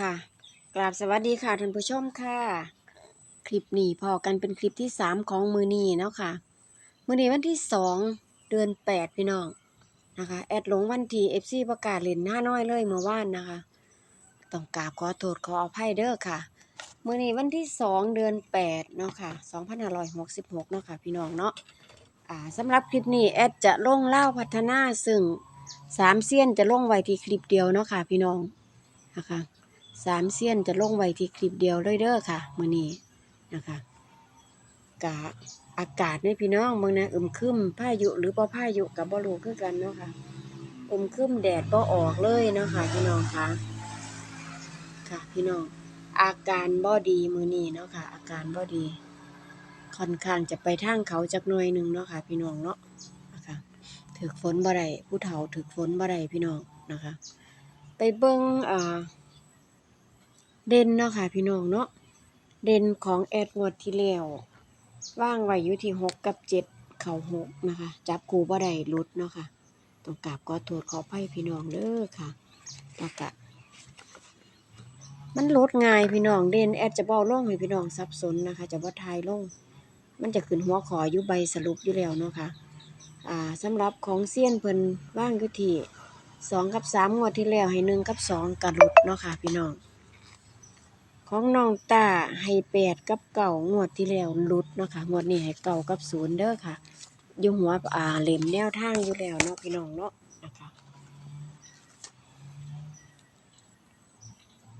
ค่ะ กราบสวัสดีค่ะท่านผู้ชมค่ะ คลิปนี้พอกันเป็นคลิปที่สามของมือนีเนาะค่ะ มือนีวันที่สองเดือนแปดพี่น้องนะคะ แอดหลงวันที่เอฟซีประกาศเล่นหน้าน้อยเลยเมื่อวานนะคะ ต้องกราบขอโทษขออภัยเด้อค่ะ มือนีวันที่สองเดือนแปดเนาะค่ะสองพันห้าร้อยหกสิบหกเนาะค่ะพี่น้องเนาะอ่าสำหรับคลิปนี้แอดจะลงเล่าพัฒนาซึ่งสามเซียนจะลงไว้ที่คลิปเดียวเนาะค่ะพี่น้องนะคะ สามเซียนจะลงไว้ที่คลิปเดียวเลยเด้อค่ะมื้อนี้นะคะกะอากาศนี่พี่น้องเมืองนะอึมครึมพายุหรือบ่พายุกับบ่รู้คือกันเนาะค่ะอึมครึมแดดบ่ออกเลยเนาะค่ะพี่น้องค่ะค่ะพี่น้องอาการบ่ดีมือนี้เนาะค่ะ อาการบ่ดี ค่อนข้างจะไปทางเขาจักหน่อยหนึ่งเนาะค่ะ พี่น้องเนาะนะคะถึกฝนบ่ได้ผู้เฒ่าถึกฝนบ่ได้พี่น้องนะคะ ไปเบิ่งอ่า เด่นเนาะค่ะพี่น้องเนาะเด่นของแอดงวดที่แล้วว่างไว้อยู่ที่หกกับเจ็ดเข่าหกนะคะ จับคู่บ่ได้ลุดเนาะค่ะต้องกราบขอโทษขออภัยพี่น้องเด้อค่ะแล้วก็มันลดง่ายพี่น้องเด่นแอดจะบ่เอาลงให้พี่น้องสับสนนะคะ จะบ่ทายลงมันจะขึ้นหัวขออยู่ใบสรุปอยู่แล้วเนาะค่ะอ่าสำหรับของเซียนเพิ่นว่างอยู่ที่สองกับสามงวดที่แล้วให้หนึ่งกับสองกระลุดเนาะค่ะพี่น้อง ของน้องตาให้แปดกับเก่างวดที่แล้วหลุดเนาะค่ะงวดนี้ให้เก่ากับศูนย์เด้อค่ะอยู่หัวอ่าเหล่มแนวทางอยู่แล้วเนาะพี่น้องเนาะนะคะ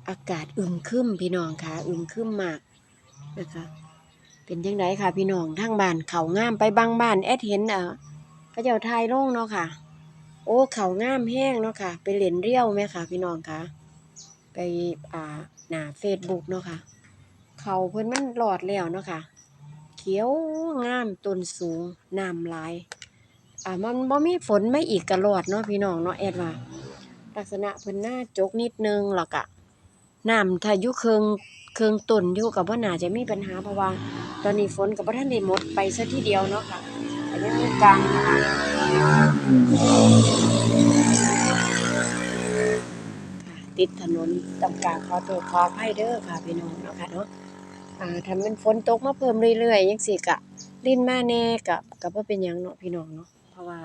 อากาศอึมครึมพี่น้องค่ะ อึมครึมมากนะคะ เป็นจังไดค่ะพี่น้องทางบ้านเขางามไปบางบ้านแอดเห็นเอ่อเขาเจ้าทายลงเนาะค่ะ โอ้เขางามแห้งเนาะค่ะ ไปเล่นเรียวไหมค่ะ พี่น้องค่ะ ไปอ่า หน้าเฟซบุ๊กเนาะค่ะ เขาเพิ่นมันหลอดแล้วเนาะค่ะ เขียวงามต้นสูงน้ำลาย อ่ามันบ่มีฝนไม่อีกกระรอดเนาะพี่น้องเนาะแอดว่า ลักษณะเพิ่นหน้าจกนิดนึงแล้วก็น้ำถ้ายู่เคืองเคืองต้นอยู่กับว่าน่าจะมีปัญหาเพราะว่า ตอนนี้ฝนกับบ่ทันได้หมดไปซะทีเดียวเนาะค่ะแต่ยังมีการนะคะ ติดถนนต้องกรารขอโทษขออภัยเด้อค่ะพี่น้องเนาะค่ะเนาะอ่าถ้ามันฝนตกมาเพิ่มเรื่อยๆจังซี่ก็ลิ้นมาแน่ก็ก็บ่าเป็นยังเนาะพี่น้องเนาะเพราะว่า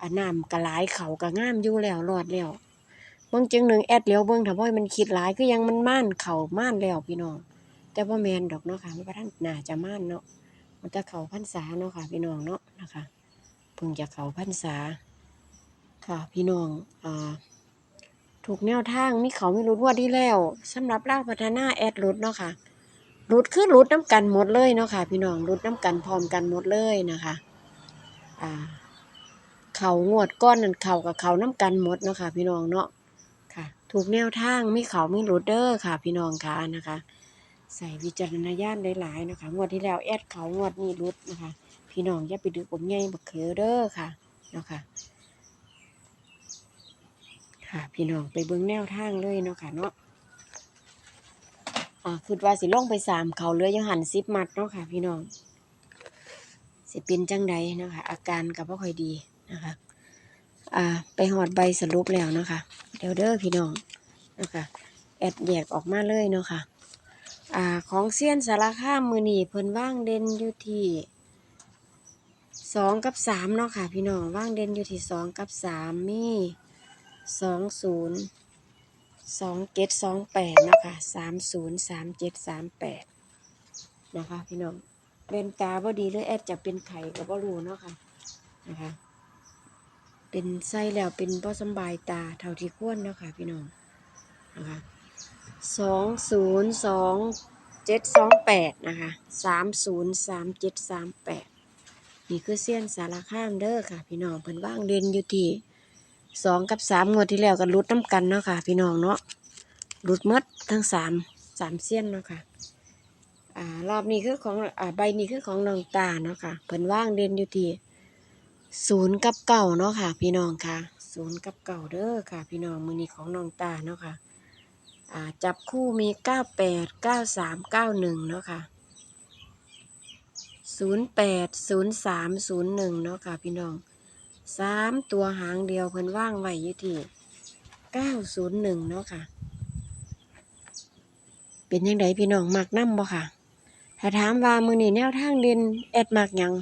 อ่าน้ำก็หลายเขาก็งามอยู่แล้วรอดแล้วเบิ่งจึงหนึ่งแอดเลี้ยวเบิ่งถ้าบ่ให้มันคิดหลายคือยังมันม่านเข้าม่านแล้วพี่น้องแต่บ่แมนดอกเนาะค่ะมันบ่ทันน่าจะม่านเนาะมันจะเข้าพรรษาเนาะค่ะ พี่น้องเนาะนะคะเพิ่งจะเข้าพรรษาค่ะ พี่น้องอ่า ถูกแนวทางมีเขาไมีรุดงว่าที่แล้วสำหรับร่างพัฒนาแอดรุดเนาะค่ะรุดคือรุดน้ำกันหมดเลยเนาะค่ะ พี่น้องรุดน้ำกันพร้อมกันหมดเลยนะคะอ่าเขางวดก้อนนั่นเขากับเขาน้ำกันหมดเนาะค่ะ พี่น้องเนาะค่ะ ถูกแนวทางมีเขามีรุดเด้อค่ะ พี่น้องค่ะนะคะ ใส่วิจารณญาณหลายๆนะคะงวดที่แล้วแอดเขางวดนี้รุดนะคะ พี่น้องอย่าไปดึกผมใหญ่บักเขือเด้อค่ะเนาะค่ะ ค่ะพี่น้องไปเบิ่งแนวทางเลยเนาะค่ะเนาะอ่าคือว่าสิลงไปสามเขาเหลือยังหันสิบมัดเนาะค่ะ พี่น้องสิเป็นจังใดเนาะคะ อาการก็บ่ค่อยดีนะคะอ่าไปหอดใบสรุปแล้วเนาะค่ะเดี๋ยวเด้อพี่น้องนะคะแอดแยกออกมาเลยเนาะค่ะอ่าของเซียนสารคามมือหนีเพิ่นว่างเด่นอยู่ที่สองกับสามเนาะค่ะ พี่น้องว่างเด่นอยู่ที่สองกับสามมี สองศูนย์สองเจ็ดสองแปดนะคะสามศูนย์สามเจ็ดสามแปดนะคะพี่น้องเป็นตาบ่ดีหรือแอดจะเป็นไข่ก็บ่รูเนาะค่ะนะคะ เป็นไส้แล้วเป็นบ่อสบายตาเท่าที่ควรเนาะค่ะพี่น้องนะคะสองศูนย์สองเจ็ดสองแปดนะคะสามศูนย์สามเจ็ดสามแปดนี่คือเสี้ยนสารข้ามเด้อค่ะ พี่น้องเพิ่นว่างเด่นอยู่ที่ สองกับสามงวดที่แล้วก็รุดน้ำกันเนาะค่ะ พี่น้องเนาะรุดมดทั้งสามสามเสี้ยนเนาะค่ะอ่ารอบนี้คือของอ่าใบนี้คือของน้องตาเนาะค่ะเพิ่นว่างเด่นอยู่ที่ศูนย์กับเก่าเนาะค่ะ พี่น้องค่ะศูนย์กับเก่าเด้อค่ะ พี่น้องมือนี้ของน้องตาเนาะค่ะอ่าจับคู่มีเก้าแปดเก้าสามเก้าหนึ่งเนาะค่ะศูนย์แปดศูนย์สามศูนย์หนึ่งเนาะค่ะ พี่น้อง สามตัวหางเดียวเพิ่นว่างไว้อยู่ที่เก้าศูนย์หนึ่งเนาะค่ะ เป็นยังไงพี่น้องมักนํบ่ค่ะ ถ้าถามว่ามือนี้แนวทางเด่นแอดมักยัง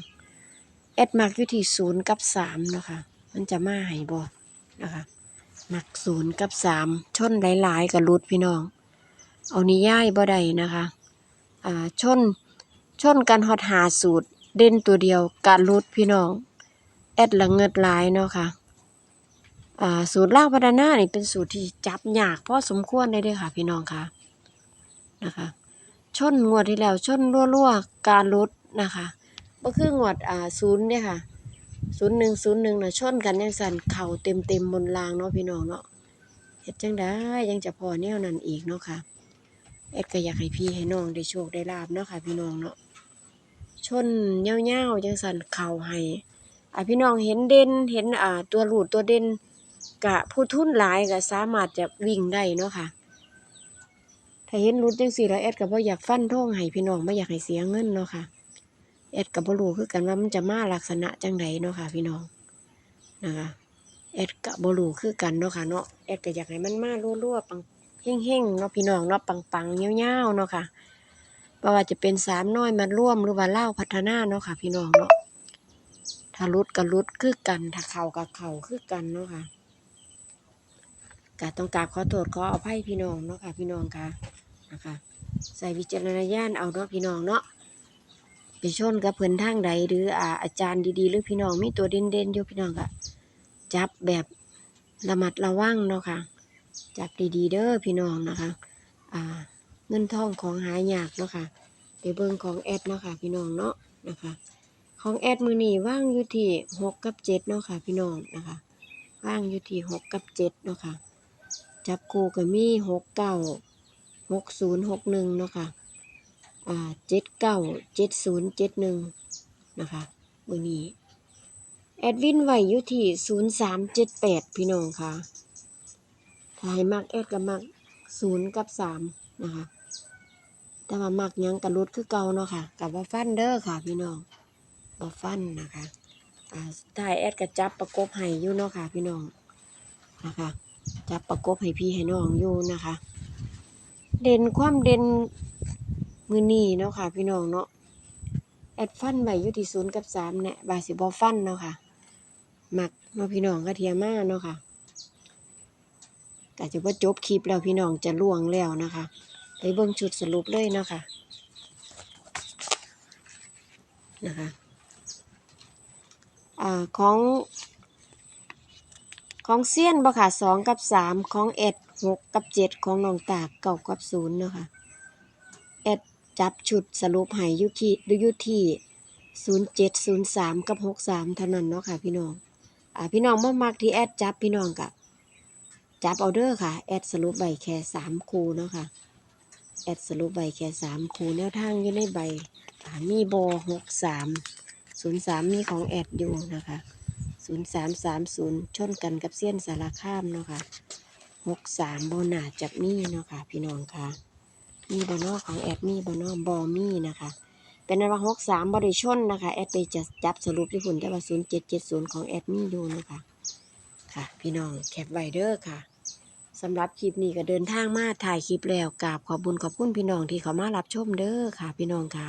แอดมักอยู่ที่ศูนย์กับสามเนาะค่ะ มันจะมาให้บ่นะคะมักศูนย์กับสามชนหลายๆกับรุดพี่น้อง เอานิยายบ่ได้นะคะอ่าชนชนกันฮอดหาสูตรเด่นตัวเดียวการรุดพี่น้อง แอดละเงิดหลายเนาะค่ะอ่าสูตรล่างพัฒนานี่เป็นสูตรที่จับยากพอสมควรได้เด้อค่ะ พี่น้องค่ะนะคะ ชนงวดที่แล้วชนรั่วๆการรุดนะคะก็คืองวดอ่าศูนย์เนี่ยค่ะศูนย์หนึ่งศูนย์หนึ่งนะชนกันยังสั่นเข่าเต็มเต็มบนรางเนาะพี่น้องเนาะเฮ็ดจังได้ยังจะพอแนวนั้นอีกเนาะค่ะเอ็ดก็อยากให้พี่ให้น้องได้โชคได้ลาบเนาะค่ะ พี่น้องเนาะชนเงี้ยวๆจังสั่นเข่าให้ อ่าพี่น้องเห็นเด่นเห็นอ่าตัวหลุดตัวเด่นกะผู้ทุนหลายก็สามารถจะวิ่งได้เนาะค่ะ ถ้าเห็นรุดจังซี่แล้วแอดก็บ่อยากฟันธงให้พี่น้องบ่อยากให้เสียเงินเนาะค่ะแอดก็บ่รู้คือกันว่ามันจะมาลักษณะจังใดเนาะค่ะ พี่น้องนะคะแอดก็บ่รู้คือกันเนาะค่ะเนาะแอดก็อยากให้มันมารัวๆปังเฮงๆเนาะพี่น้องเนาะปังๆเงี้ยวๆเนาะค่ะบ่ว่าจะเป็นสามน้อยมาร่วมหรือว่าเล่าพัฒนาเนาะค่ะ พี่น้องเนาะ ถ้ารุดก็รุดคือกันถ้าเข้าก็เข้าคือกันเนาะค่ะก็ต้องกราบขอโทษขออภัยพี่น้องเนาะค่ะพี่น้องค่ะนะคะใส่วิจารณญาณเอาเนาะพี่น้องเนาะไปชนกับเพิ่อนทางใดหรืออ่าอาจารย์ดีๆ หรือพี่น้องมีตัวเด่นๆอยู่พี่น้องก็จับแบบระมัดระวังเนาะค่ะ จับดีๆเด้อพี่น้องนะคะอ่าเงินทองของหายากเนาะค่ะไปเบิ่งของแอดเนาะค่ะพี่น้องเนาะนะคะ ของแอดมือนี่ว่างอยู่ที่หกกับเจ็ดเนาะค่ะ พี่น้องนะคะ ว่างอยู่ที่หกกับเจ็ดเนาะค่ะ จับคู่ก็มีหกเก้าหกศูนย์หกหนึ่งเนาะค่ะอ่าเจ็ดเก้าเจ็ดศูนย์เจ็ดหนึ่งนะคะมือนี้แอดวินไหวอยู่ที่ศูนย์สามเจ็ดแปดพี่น้องค่ะถ้าให้มักแอดก็มักศูนย์กับสามนะคะแต่ว่ามักยังกระลุดคือเก่าเนาะค่ะกับว่าฟันเด้อค่ะพี่น้อง บ่ฟันนะคะอ่าถ่ายแอดก็จับประกบให้อยู่เนาะค่ะ พี่น้องนะคะ จับประกบให้พี่ให้น้องอยู่นะคะ เด่นความเด่นมือนีเนาะค่ะ พี่น้องเนาะแอดฟันไว้อยู่ที่ศูนย์กับสามเนี่ยบาสิบอฟันเนาะค่ะหมักเนาะพี่น้องก็เทียมาเนาะค่ะก็จะว่าจบคลิปแล้วพี่น้องจะล่วงแล้วนะคะ ไปเบิ่งชุดสรุปเลยเนาะค่ะนะคะ อ่าของของเซียนบ่ค่ะสองกับสามของเอ็ดหกกับเจ็ดของน้องตากเก้ากับศูนย์เนาะค่ะเอ็ดจับชุดสรุปให้ยุที่ดูยุที่ศูนย์เจ็ดศูนย์สามกับหกสามเท่านั้นเนาะค่ะพี่น้องอ่าพี่น้องบ่มักที่แอดจับพี่น้องกะจับเอาเด้อค่ะ แอดสรุปใบแค่สามคูเนาะค่ะ แอดสรุปใบแค่สามคูแนวทางอยู่ในใบมีโบหกสาม ศูนย์สามมีของแอดอยู่นะคะศูนย์สามสามศูนย์ชนกันกับเสี้ยนสารคามเนาะค่ะหกสามโบนาจากมีเนาะค่ะพี่น้องค่ะ มีบอนอของแอดมีบอนอบอมีนะคะเป็นอันว่าหกสามบริชนนะคะแอดไปจะจับสรุปที่ผลแต่ว่าศูนย์เจ็ดเจ็ดศูนย์ของแอดมีอยู่นะคะค่ะ พี่น้องแคปไวเดอร์ค่ะสำหรับคลิปนี้ก็เดินทางมาถ่ายคลิปแล้วกราบขอบบุญขอบคุณพี่น้องที่เขามารับชมเด้อค่ะ พี่น้องค่ะ